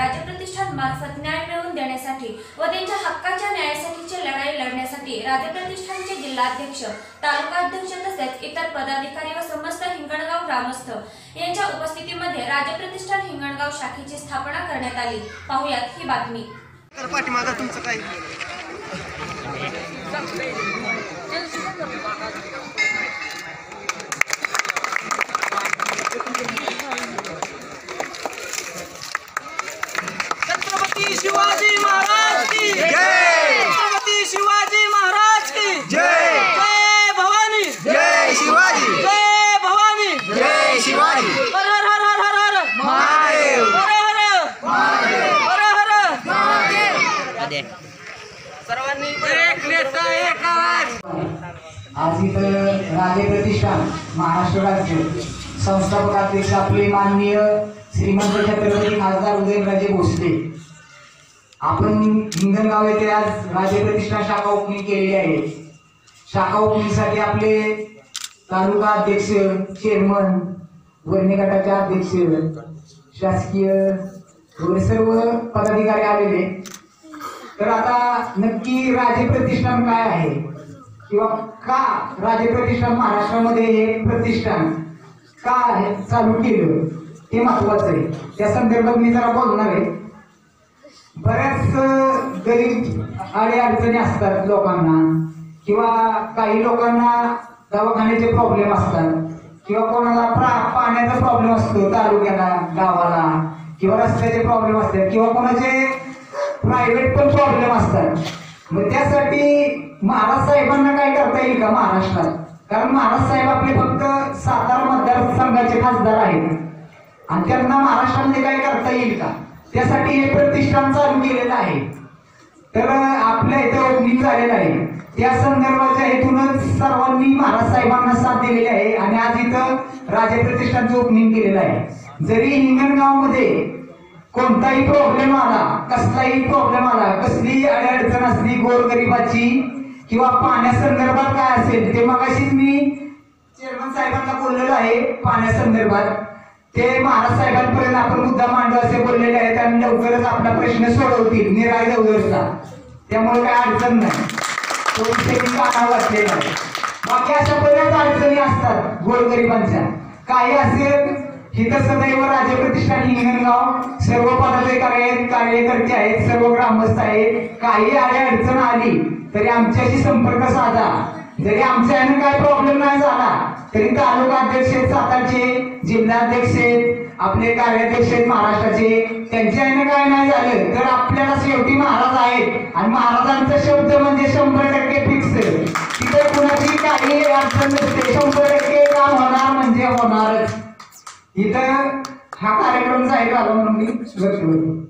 राज्यप्रतिष्ठात मार्फत न्याय मिळवून देण्यासाठी व त्यांच्या हक्काच्या न्यायासाठीची लढाई लढण्यासाठी राज्य प्रतिष्ठानचे जिल्हाध्यक्ष तालुकाध्यक्ष तसेच इतर पदाधिकारी व समस्त हिंगणगाव ग्रामस्थ यांच्या उपस्थितीमध्ये राज्यप्रतिष्ठात हिंगणगाव शाखेची स्थापना करण्यात आली. पाहुयात ही बातमी. तर तुमचं काही हर सर्वांनी एक नेता एक आवाज आज इथं राजे प्रतिष्ठान महाराष्ट्र राज्य संस्थापक अध्यक्ष आपले माननीय श्रीमंत छत्रपती खासदार उदयनराजे भोसले. आपण हिंगणगाव येथे आज राजे प्रतिष्ठान शाखा ओपनिंग केलेली आहे. शाखा ओपनिंगसाठी आपले तालुका अध्यक्ष चेअरमन वर्णी गटाचे अध्यक्ष शासकीय सर्व पदाधिकारी आलेले. तर आता नक्की राजे प्रतिष्ठान काय आहे? किंवा का राजे प्रतिष्ठान महाराष्ट्रामध्ये हे प्रतिष्ठान का आहे चालू केलं? हे महत्वाचं आहे. त्या संदर्भात मी जरा बोलणार आहे. बऱ्याच गरीब अडीअडचणी असतात लोकांना. किंवा काही लोकांना दवाखान्याचे प्रॉब्लेम असतात. किंवा कोणाला प्रा- पाण्याचा प्रॉब्लेम असतो तालुक्याला गावाला. किंवा रस्त्याचे प्रॉब्लेम असतात. किंवा कोणाचे प्रायव्हेट पण प्रॉब्लेम असतात. मग त्यासाठी महाराज साहेबांना काय करता येईल का महाराष्ट्रात? कारण महाराज साहेब आपले फक्त सातारा मतदारसंघाचे खासदार आहेत. आणि त्यांना महाराष्ट्रामध्ये काय करता येईल का? त्यासाठी हे प्रतिष्ठान चालू केलेलं आहे. तर आपल्या इथं ओपनिंग झालेलं आहे. त्या संदर्भाच्या हेतूनच सर्वांनी महाराज साहेबांना साथ दिलेली आहे. आणि आज इथं राजे प्रतिष्ठानचं ओपनिंग केलेलं आहे. जरी हिंगणगावमध्ये कोणताही प्रॉब्लेम आला कसलाही प्रॉब्लेम आला कसलीही अडचण असली गोरगरिबाची किंवा पाण्यासंदर्भात काय असेल ते मगाशीच मी चेअरमन साहेबांना बोललेलो आहे पाण्यासंदर्भात ते महाराज साहेबांपर्यंत आपण मुद्दा मांडू असे बोललेले आहेत आणि लवकरच आपला प्रश्न सोडवतील निराय देवदरचा त्यामुळे काय अडचण नाही. तो विषय मी कानावर वाचलेला आहे. बाकी अशा बऱ्याच अडचणी असतात गोरगरिबांच्या. काही असेल हिथं सदैव राजे प्रतिष्ठान हिंगणगाव सर्व पदाधिकारी आहेत कार्यकर्ते आहेत सर्व ग्रामस्थ आहेत. काही आडी अडचण आली तरी आमच्याशी संपर्क साधा. जरी आमच्या यानं काय प्रॉब्लेम नाही झाला तरी तालुका अध्यक्ष आहेत सातारचे जिल्हाध्यक्ष आहेत आपले कार्याध्यक्ष आहेत महाराष्ट्राचे. त्यांच्या यानं काय नाही झालं तर आपल्याला शेवटी महाराज आहेत. आणि महाराजांचा शब्द म्हणजे शंभर टक्के फिक्स तिथे कुणाची काही अडचण नसते. इथं हा कार्यक्रम जाहीर झाला म्हणून मी व्यक्त करतो